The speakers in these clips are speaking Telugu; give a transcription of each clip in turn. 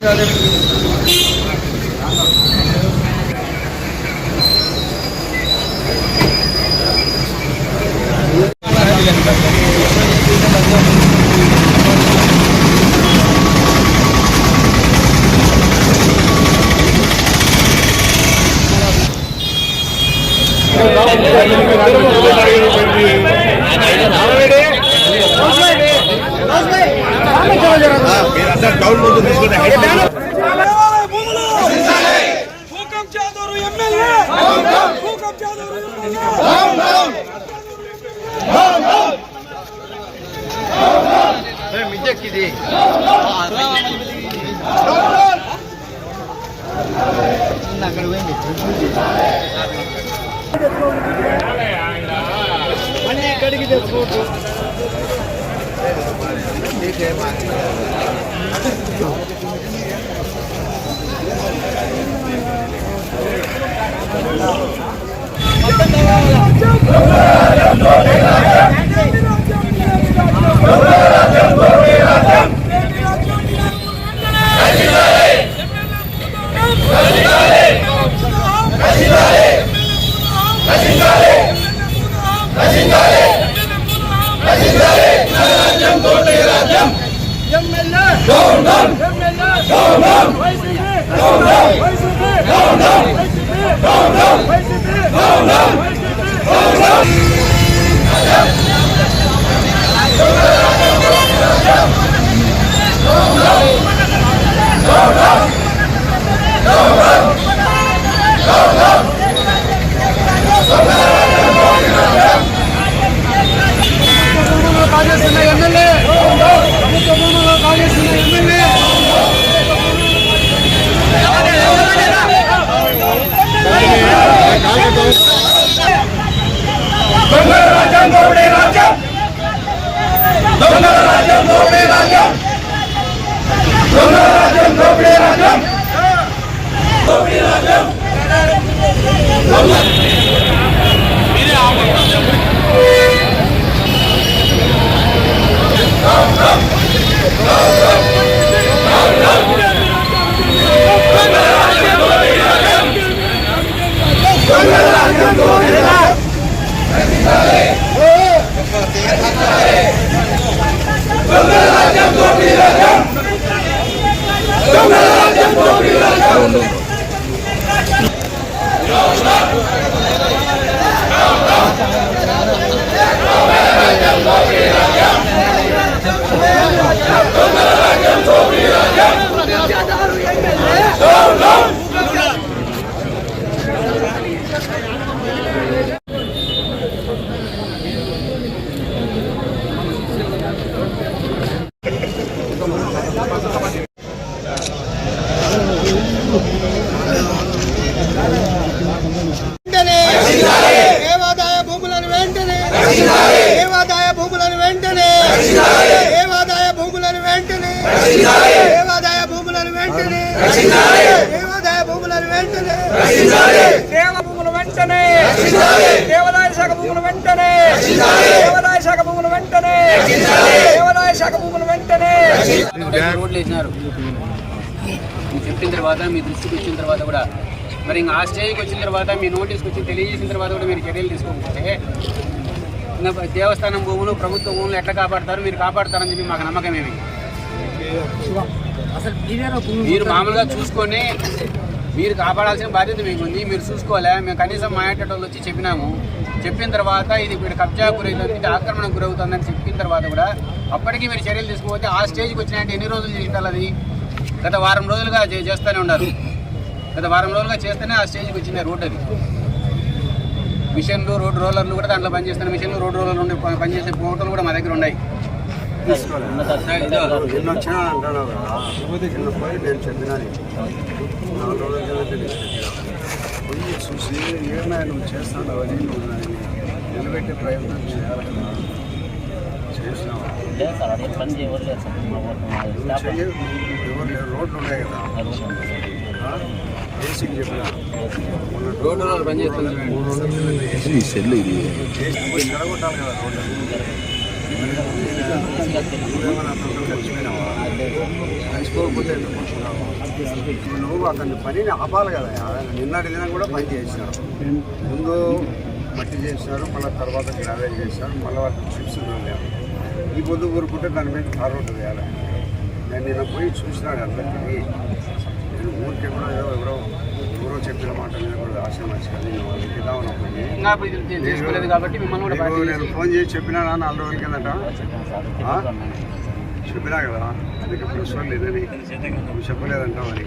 How's my day? How's my day? మీరంతా డౌన్ ముందు ఇది అక్కడ తెచ్చుకోవచ్చు. Jump! Doğrudan! Doğrudan! Doğrudan! Doğrudan! Doğrudan! Doğrudan! Doğrudan! Doğrudan! Doğrudan! దొంగల రాజ్యం దోపిడీ రాజ్యం దొంగల రాజ్యం దోపిడీ రాజ్యం దొంగల రాజ్యం దోపిడీ రాజ్యం దోపిడీ రాజ్యం ఇది ఆపం రాజ్యం రాజ్యం రాజ్యం రాజ్యం రోడ్లు వేసినారు. చెప్పిన తర్వాత మీ దృష్టికి వచ్చిన తర్వాత కూడా. మరి ఇంకా ఆ స్టేజ్కి వచ్చిన తర్వాత మీ నోటీస్కి వచ్చి తెలియజేసిన తర్వాత కూడా మీరు చర్యలు తీసుకోకపోతే ఇంకా దేవస్థానం భూములు ప్రభుత్వ భూములు ఎట్లా కాపాడతారు? మీరు కాపాడతారని చెప్పి మాకు నమ్మకం ఏమి? మీరు మామూలుగా చూసుకొని మీరు కాపాడాల్సిన బాధ్యత మీకు ఉంది మీరు చూసుకోలే మేము కనీసం మా వాళ్ళు వచ్చి చెప్పినాము. చెప్పిన తర్వాత ఇది ఇక్కడ కబ్జా గురవుతుంది ఆక్రమణకు గురవుతుందని చెప్పిన తర్వాత కూడా అప్పటికి మీరు చర్యలు తీసుకుపోతే ఆ స్టేజ్కి వచ్చినాయంటే ఎన్ని రోజులు చేసింటారు అది? గత వారం రోజులుగా చేస్తూనే ఉన్నారు. గత వారం రోజులుగా చేస్తేనే ఆ స్టేజ్కి వచ్చింది రోడ్ అది. మిషన్లు రోడ్డు రోలర్లు కూడా దాంట్లో పనిచేస్తున్న మిషన్లు రోడ్ రోలర్లు పనిచేసే ఫోటోలు కూడా మా దగ్గర ఉన్నాయి. పోయి చూసి ఏమైనా నువ్వు చేస్తున్నావు అని నువ్వు నిలబెట్టే ప్రయత్నం చేయాలి కదా చేసినావు నువ్వు చెయ్యి ఎవరు లేరు రోడ్లు ఉన్నాయి కదా ఏసీకి చెప్పినా మొన్న రోడ్ రోలర్ మూడు ఏసీ ఏసీ జరగొట్టాలి కదా రోడ్డు కలిసిపోకపోతే నువ్వు అతని పనిని ఆపాలి కదా నిన్నటి దినం కూడా పని చేసినారు ముందు మట్టి చేసినారు మళ్ళీ తర్వాత గ్రావెల్ చేసినారు మళ్ళీ వాళ్ళకి చిప్స్ లేవు ఈ పొద్దు ఊరుకుంటే దాని మీద కారు ఉంటుంది వేయాలి నేను నిన్న పోయి చూసినాడు అందరికీ. నేను ఊరికే కూడా ఏదో ఎవరో ఎవరో చెప్పిన మాట మీద కూడా ఆశ నేను వాళ్ళకి ఇద్దామని పోయి ఇంకా ఇప్పుడు ఇది చేసుకోలేదు కాబట్టి మిమ్మల్ని కూడా నీకు పార్టీ నేను ఫోన్ చేసి చెప్పినా నాలుగు రోజుల కిందట? చెప్పినా కదా? అందుకే ప్రెస్ వాళ్ళు లేదని చెప్పలేదంటావు అని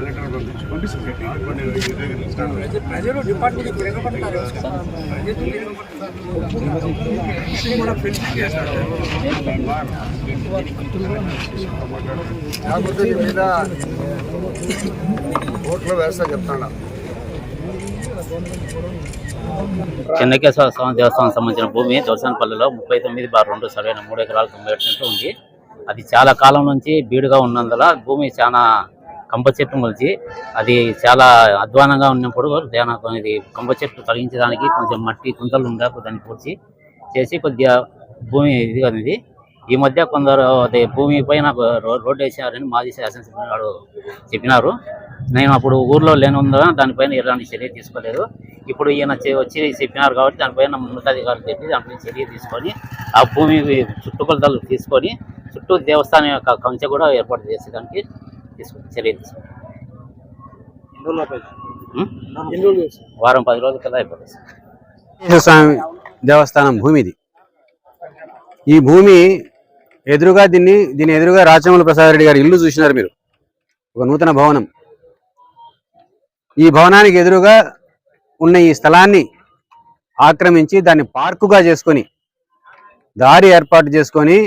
కలెక్టర్ పంపించు. ప్రజలు డిపార్ట్మెంట్. కాకపోతే మీద ఓట్లు వేస్తా చెప్తాను చెన్నకేశ్వర స్వామి దేవస్థానం సంబంధించిన భూమి దొరసనపల్లిలో ముప్పై తొమ్మిది బార్ రెండు సరైన మూడు ఎకరాల తొంభై ఉంది అది చాలా కాలం నుంచి బీడుగా ఉన్నందున భూమి చాలా కంప చెట్టు మొలిచి అది చాలా అధ్వానంగా ఉన్నప్పుడు దానికి ఇది కంప చెట్టు తొలగించడానికి కొంచెం మట్టి కుంతలు ఉండే దాన్ని పూడ్చి చేసి కొద్దిగా భూమి ఇది ఇది ఈ మధ్య కొందరు అదే భూమి పైన రోడ్డు వేసారని మాజీ శాసనసభ్యులు వాడు చెప్పినారు. నేను అప్పుడు ఊర్లో లేనుందా దానిపైన ఎలాంటి చర్య తీసుకోలేదు. ఇప్పుడు ఈయన వచ్చి చెప్పినారు కాబట్టి దానిపైన ఉన్నతాధికారులు చెప్పి దానిపైన చర్య తీసుకొని ఆ భూమి చుట్టుకొలతలు తీసుకొని చుట్టూ దేవస్థానం యొక్క కంచె కూడా ఏర్పాటు చేసేదానికి తీసుకు చర్య తీసుకుని వారం పది రోజుల కల్లా అయిపోతుంది స్వామి దేవస్థానం భూమి ఇది ఈ భూమి ఎదురుగా దీన్ని దీని ఎదురుగా రాచమల ప్రసాద్ రెడ్డి గారి ఇల్లు చూసినారు మీరు. ఒక నూతన భవనం. ఈ భవనానికి ఎదురుగా ఉన్న ఈ స్థలాన్ని ఆక్రమించి దాన్ని పార్కుగా చేసుకొని దారి ఏర్పాటు చేసుకొని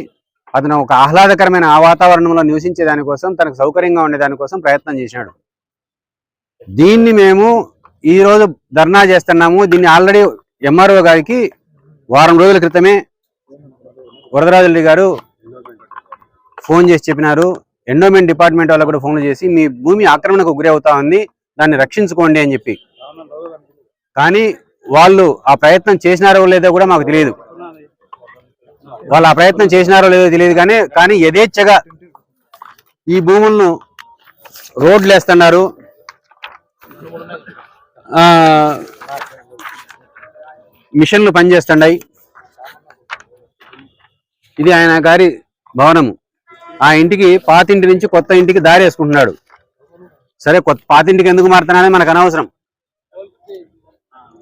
అతను ఒక ఆహ్లాదకరమైన ఆ వాతావరణంలో నివసించే దానికోసం తనకు సౌకర్యంగా ఉండే దానికోసం ప్రయత్నం చేసినాడు దీన్ని మేము ఈ రోజు ధర్నా చేస్తున్నాము. దీన్ని ఆల్రెడీ ఎంఆర్ఓ గారికి వారం రోజుల క్రితమే వరదరాజు రెడ్డి గారు ఫోన్ చేసి చెప్పినారు. ఎండోమెంట్ డిపార్ట్మెంట్ వాళ్ళకు కూడా ఫోన్లు చేసి మీ భూమి ఆక్రమణకు గురి అవుతా ఉంది దాన్ని రక్షించుకోండి అని చెప్పి. కానీ వాళ్ళు ఆ ప్రయత్నం చేసినారో లేదో కూడా మాకు తెలియదు. వాళ్ళు ఆ ప్రయత్నం చేసినారో లేదో తెలియదు కానీ కానీ యథేచ్ఛగా ఈ భూములను రోడ్లు వేస్తున్నారు. మిషన్లు పనిచేస్తున్నాయి ఇది ఆయన గారి భవనము. ఆ ఇంటికి పాత ఇంటి నుంచి కొత్త ఇంటికి దారి వేసుకుంటున్నాడు. సరే కొత్త పాతింటికి ఎందుకు మారుతున్నానే మనకు అనవసరం.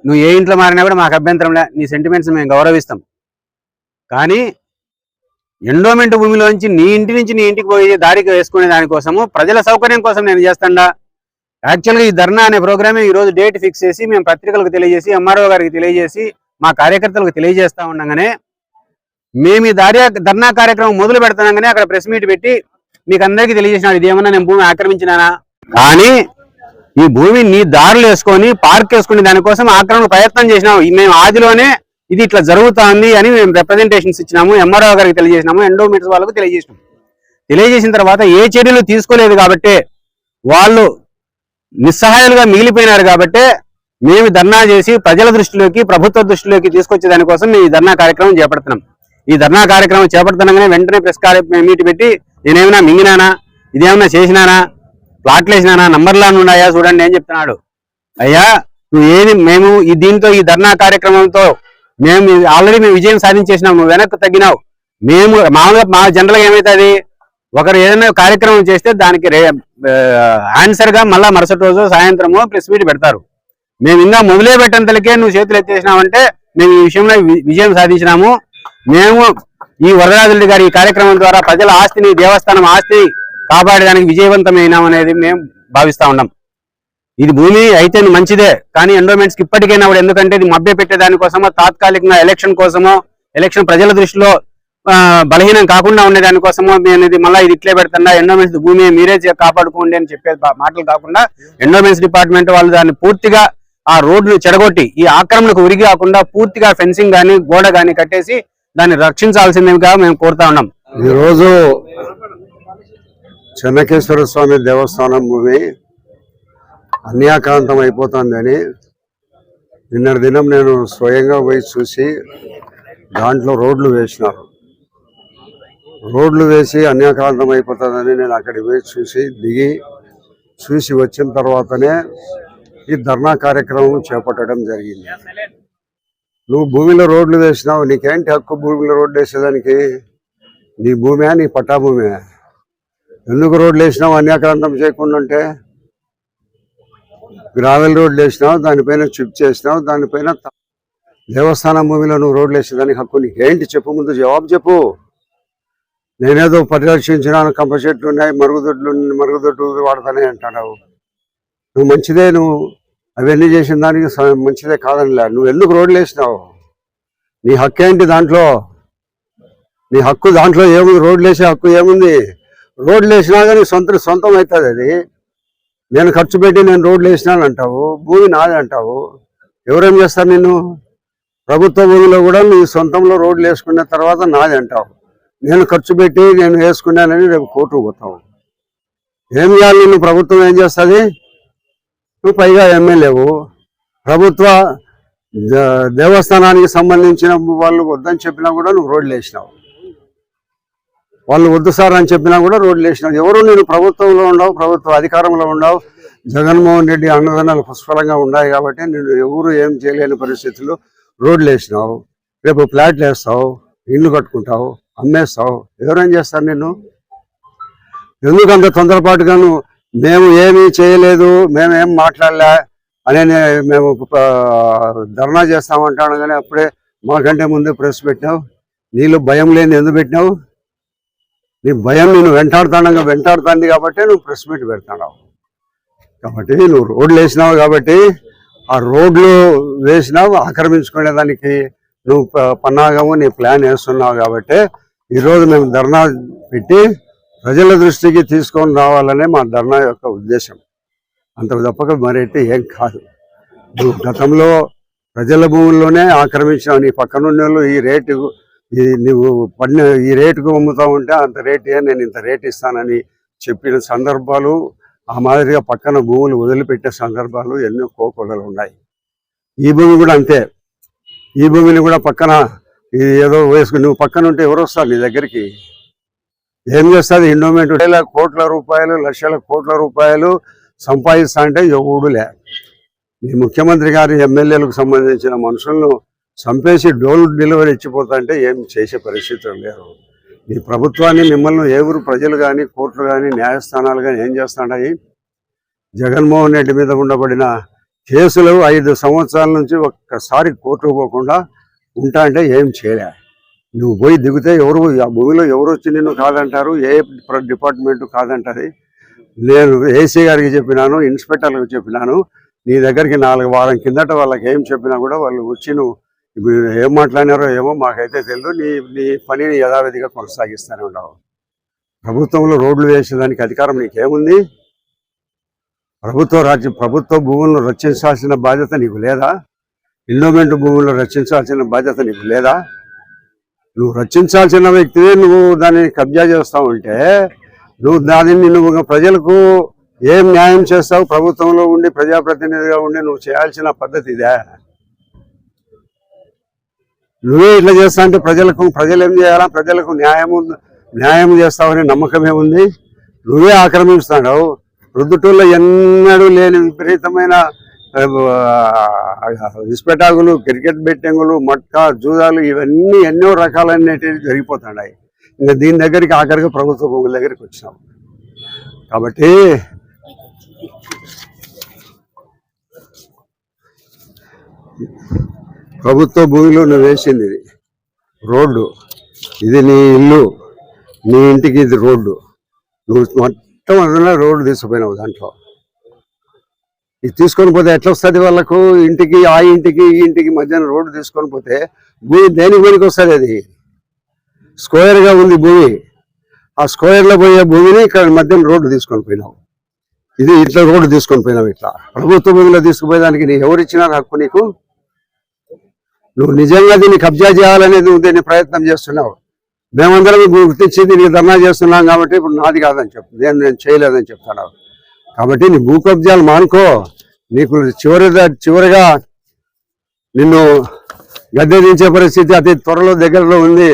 నువ్వు ఏ ఇంట్లో మారినా కూడా మాకు అభ్యంతరం లే. నీ సెంటిమెంట్స్ మేము గౌరవిస్తాం. కానీ ఎండోమెంట్ భూమిలోంచి నీ ఇంటి నుంచి నీ ఇంటికి పోయి దారికి వేసుకునే దానికోసము ప్రజల సౌకర్యం కోసం నేను చేస్తాడా. యాక్చువల్గా ఈ ధర్నా అనే ప్రోగ్రామే ఈ రోజు డేట్ ఫిక్స్ చేసి మేము పత్రికలకు తెలియజేసి ఎంఆర్ఓ గారికి తెలియజేసి మా కార్యకర్తలకు తెలియజేస్తా ఉండగానే మేము ఈ దారి ధర్నా కార్యక్రమం మొదలు పెడుతున్నాగానే అక్కడ ప్రెస్ మీట్ పెట్టి మీకు అందరికీ తెలియజేసినాడు. ఇది ఏమన్నా నేను భూమి ఆక్రమించినానా? కానీ ఈ భూమి నీ దారులు వేసుకొని పార్క్ వేసుకునే దానికోసం ఆక్రమణ ప్రయత్నం చేసినాము ఈ మేము ఆదిలోనే ఇది ఇట్లా జరుగుతోంది అని మేము రిప్రజెంటేషన్స్ ఇచ్చినాము ఎంఆర్ఓ గారికి తెలియజేసినాము ఎండోమీటర్స్ వాళ్ళకు తెలియజేసినాము తెలియజేసిన తర్వాత ఏ చర్యలు తీసుకోలేదు కాబట్టి వాళ్ళు నిస్సహాయాలుగా మిగిలిపోయినారు కాబట్టి మేము ధర్నా చేసి ప్రజల దృష్టిలోకి ప్రభుత్వ దృష్టిలోకి తీసుకొచ్చే దానికోసం మేము ఈ ధర్నా కార్యక్రమం చేపడుతున్నాం. ఈ ధర్నా కార్యక్రమం చేపడుతుండగానే వెంటనే ప్రెస్ కార్య పెట్టి నేనేమైనా మింగినానా? ఇదేమైనా చేసినానా? ప్లాట్లు వేసినానా? నంబర్లను ఉన్నాయా? చూడండి అని చెప్తున్నాడు. అయ్యా నువ్వు ఏది మేము ఈ దీంతో ఈ ధర్నా కార్యక్రమంతో మేము ఆల్రెడీ మేము విజయం సాధించేసినాం. నువ్వు వెనక్కి తగ్గినావు. మేము మామూలుగా మా జనరల్గా ఏమవుతుంది ఒకరు ఏదైనా కార్యక్రమం చేస్తే దానికి రే మళ్ళీ మరుసటి రోజు సాయంత్రము ప్రెస్ మీట్ పెడతారు. మేము ఇంకా మొదలే పెట్టేంతలకే నువ్వు చేతులు ఎత్తేసినావంటే మేము ఈ విషయంలో వి- విజయం సాధించినాము. మేము ఈ వరదరాజురెడ్డి గారి ఈ కార్యక్రమం ద్వారా ప్రజల ఆస్తిని దేవస్థానం ఆస్తిని కాపాడడానికి విజయవంతమైనామనేది మేము భావిస్తా ఉన్నాం. ఇది భూమి అయితే మంచిదే కానీ ఎండోమెంట్స్కి ఇప్పటికైనా కూడా ఎందుకంటే ఇది మభ్య పెట్టే దానికోసమో తాత్కాలికంగా ఎలక్షన్ కోసమో ఎలక్షన్ ప్రజల దృష్టిలో బలహీనం కాకుండా ఉండే దానికోసమో నేను ఇది మళ్ళీ ఇది ఇట్లే పెడుతున్నా ఎండోమెంట్స్ భూమి మీరే కాపాడుకోండి అని చెప్పే మాటలు కాకుండా ఎండోమెంట్స్ డిపార్ట్మెంట్ వాళ్ళు దాన్ని పూర్తిగా ఆ రోడ్లు చెడగొట్టి ఈ ఆక్రమణకు ఉరిగి కాకుండా పూర్తిగా ఫెన్సింగ్ గాని గోడ గాని కట్టేసి దాన్ని రక్షించాల్సిందిగా మేము కోరుతా ఉన్నాం. ఈరోజు చెన్నకేశ్వర స్వామి దేవస్థానం భూమి అన్యాక్రాంతం అయిపోతుందని నిన్నటి దినం నేను స్వయంగా పోయి చూసి దాంట్లో రోడ్లు వేసినారు. రోడ్లు వేసి అన్యాక్రాంతం అయిపోతుందని నేను అక్కడికి పోయి చూసి దిగి చూసి వచ్చిన తర్వాతనే ఈ ధర్నా కార్యక్రమం చేపట్టడం జరిగింది. నువ్వు భూమిలో రోడ్లు వేసినావు నీకేంటి హక్కు భూమిలో రోడ్లు వేసేదానికి? నీ భూమే నీ పట్టాభూమే ఎందుకు రోడ్లు వేసినావు అన్యాక్రాంతం చేయకుండా ఉంటే? గ్రావెల్ రోడ్లు వేసినావు దానిపైన చిప్ చేసినావు దానిపైన దేవస్థానం భూమిలో నువ్వు రోడ్లు వేసేదానికి హక్కు నీకేంటి చెప్పు ముందు జవాబు చెప్పు. నేనేదో పరిరక్షించినాను కంప చెట్లు ఉన్నాయి మరుగుదొడ్లు ఉన్నాయి, మరుగుదొడ్లు వాడతానే అంటాడావు నువ్వు మంచిదే నువ్వు అవన్నీ చేసిన దానికి మంచిదే కాదనిలే నువ్వు ఎందుకు రోడ్లు వేసినావు నీ హక్కు ఏంటి దాంట్లో? నీ హక్కు దాంట్లో ఏముంది? రోడ్లు వేసే హక్కు ఏముంది? రోడ్లు వేసినా కానీ సొంత సొంతం అవుతుంది అది. నేను ఖర్చు పెట్టి నేను రోడ్లు వేసినాను అంటావు భూమి నాది అంటావు. ఎవరేం చేస్తారు నిన్ను? ప్రభుత్వ భూమిలో కూడా నీ సొంతంలో రోడ్లు వేసుకున్న తర్వాత నాది అంటావు. నేను ఖర్చు పెట్టి నేను వేసుకున్నానని రేపు కోర్టుకు పోతావు. ఏం చేయాలి నిన్ను? ప్రభుత్వం ఏం చేస్తుంది? నువ్వు పైగా ఎమ్మెల్యేవు. ప్రభుత్వ దేవస్థానానికి సంబంధించిన వాళ్ళు వద్దని చెప్పినా కూడా నువ్వు రోడ్లు వేసినావు. వాళ్ళు వద్దు సార్ అని చెప్పినా కూడా రోడ్లు వేసినారు ఎవరు నేను ప్రభుత్వంలో ఉండవు ప్రభుత్వ అధికారంలో ఉండవు. జగన్మోహన్ రెడ్డి అన్నదానాలు పుష్కలంగా ఉన్నాయి కాబట్టి నేను ఎవరు ఏం చేయలేని పరిస్థితుల్లో రోడ్లు వేసినావు. రేపు ఫ్లాట్లు వేస్తావు ఇల్లు కట్టుకుంటావు అమ్మేస్తావు. ఎవరేం చేస్తారు నేను ఎందుకు అంత తొందరపాటుగాను మేము ఏమీ చేయలేదు మేము ఏం మాట్లాడలే అనే మేము ధర్నా చేస్తామంటాను కానీ అప్పుడే మాకంటే ముందే ప్రెస్ పెట్టినావు. నీళ్ళు భయం లేని ఎందుకు పెట్టినావు? నీ భయం నేను వెంటాడుతానంగా వెంటాడుతుంది కాబట్టి నువ్వు ప్రెస్ మీట్ పెడతావు కాబట్టి నువ్వు రోడ్లు వేసినావు కాబట్టి ఆ రోడ్లు వేసినావు ఆక్రమించుకునే దానికి నువ్వు ప- పన్నాగము నీ ప్లాన్ వేస్తున్నావు కాబట్టి ఈరోజు మేము ధర్నా పెట్టి ప్రజల దృష్టికి తీసుకొని రావాలనే మా ధర్నా యొక్క ఉద్దేశం. అంత తప్పక మరైతే ఏం కాదు. నువ్వు గతంలో ప్రజల భూముల్లోనే ఆక్రమించావు నీ పక్కనున్న వాళ్ళు ఈ రేటు ఈ నువ్వు పడిన ఈ రేటుకు అమ్ముతావు ఉంటే అంత రేటే నేను ఇంత రేట్ ఇస్తానని చెప్పిన సందర్భాలు ఆ మాదిరిగా పక్కన భూములు వదిలిపెట్టే సందర్భాలు ఎన్నో కోకొల్లలు ఉన్నాయి. ఈ భూమి కూడా అంతే. ఈ భూమిని కూడా పక్కన ఇది ఏదో వేసుకుని నువ్వు పక్కన ఉంటే ఎవరు వస్తారు నీ దగ్గరికి? ఏం చేస్తుంది? ఎండోమెంట్ వేల కోట్ల రూపాయలు లక్షల కోట్ల రూపాయలు సంపాదిస్తా అంటే ఎవడులే ఈ ముఖ్యమంత్రి గారి ఎమ్మెల్యేలకు సంబంధించిన మనుషులను చంపేసి డోల్ డెలివరీ ఇచ్చిపోతా అంటే ఏం చేసే పరిస్థితులు లేరు ఈ ప్రభుత్వాన్ని మిమ్మల్ని ఎవరు ప్రజలు కానీ కోర్టులు కానీ న్యాయస్థానాలు కానీ ఏం చేస్తున్నాయి? జగన్మోహన్ రెడ్డి మీద ఉండబడిన కేసులు ఐదు సంవత్సరాల నుంచి ఒక్కసారి కోర్టుకు పోకుండా ఉంటా అంటే ఏం చేయలే. నువ్వు పోయి దిగితే ఎవరు ఆ భూమిలో ఎవరు వచ్చి నిన్ను కాదంటారు? ఏ డిపార్ట్మెంట్ కాదంటది? నేను ఏసీ గారికి చెప్పినాను ఇన్స్పెక్టర్లకు చెప్పినాను. నీ దగ్గరికి నాలుగు వారం కిందట వాళ్ళకి ఏం చెప్పినా కూడా వాళ్ళు వచ్చి నువ్వు ఇప్పుడు ఏం మాట్లాడినారో ఏమో మాకైతే తెలియదు నీ నీ పనిని యథావిధిగా కొనసాగిస్తూనే ఉండవు ప్రభుత్వంలో రోడ్లు వేసేదానికి అధికారం నీకేముంది? ప్రభుత్వ రాజ్య ప్రభుత్వ భూములను రక్షించాల్సిన బాధ్యత నీకు లేదా? ఎండోమెంట్ భూములను రక్షించాల్సిన బాధ్యత నీకు లేదా? నువ్వు రక్షించాల్సిన వ్యక్తివే నువ్వు దాన్ని కబ్జా చేస్తావు ఉంటే నువ్వు దానిని నువ్వు ప్రజలకు ఏం న్యాయం చేస్తావు? ప్రభుత్వంలో ఉండి ప్రజాప్రతినిధిగా ఉండి నువ్వు చేయాల్సిన పద్ధతి ఇదే. నువ్వే ఇట్లా చేస్తా అంటే ప్రజలకు ప్రజలు ఏం చేయాలా? ప్రజలకు న్యాయము న్యాయం చేస్తావనే నమ్మకమే ఉంది. నువ్వే ఆక్రమిస్తున్నావు రుద్దుటూళ్ళలో ఎన్నడూ లేని విపరీతమైన ఇస్పెటాకులు క్రికెట్ బెట్టింగులు మట్కా జూదాలు ఇవన్నీ ఎన్నో రకాలైనవి జరిగిపోతున్నాయి. ఇంకా దీని దగ్గరికి ఆఖరికి ప్రభుత్వ భూముల దగ్గరికి వచ్చినాం. కాబట్టి ప్రభుత్వ భూమిలో నువ్వు వేసింది ఇది. రోడ్డు. ఇది నీ ఇల్లు. నీ ఇంటికి ఇది రోడ్డు. నువ్వు మొట్టమొదటిలో రోడ్డు తీసుకుపోయినావు దాంట్లో. ఇది తీసుకొని పోతే ఎట్లా వస్తుంది వాళ్ళకు? ఇంటికి ఆ ఇంటికి ఈ ఇంటికి మధ్యాహ్నం రోడ్డు తీసుకొని పోతే భూమి దేని భూమికి వస్తుంది అది? స్క్వేర్గా ఉంది భూమి. ఆ స్క్వేర్లో పోయే భూమిని ఇక్కడ మధ్యాహ్నం రోడ్డు తీసుకొని పోయినావు. ఇది ఇట్లా రోడ్డు తీసుకొని పోయినావు ఇట్లా. ప్రభుత్వ భూమిలో తీసుకుపోయేదానికి నీ ఎవరు ఇచ్చినారు హక్కు నీకు? నువ్వు నిజంగా దీన్ని కబ్జా చేయాలనేది నువ్వు దీన్ని ప్రయత్నం చేస్తున్నావు. మేమందరం గుర్తించి దీనికి ధర్నా చేస్తున్నాం కాబట్టి ఇప్పుడు నాది కాదని చెప్పు నేను నేను చేయలేదని చెప్తున్నావు. కాబట్టి నీ భూ కబ్జాలు మానుకో. నీకు చివరి చివరిగా నిన్ను గద్దె దించే పరిస్థితి అతి త్వరలో దగ్గరలో ఉంది.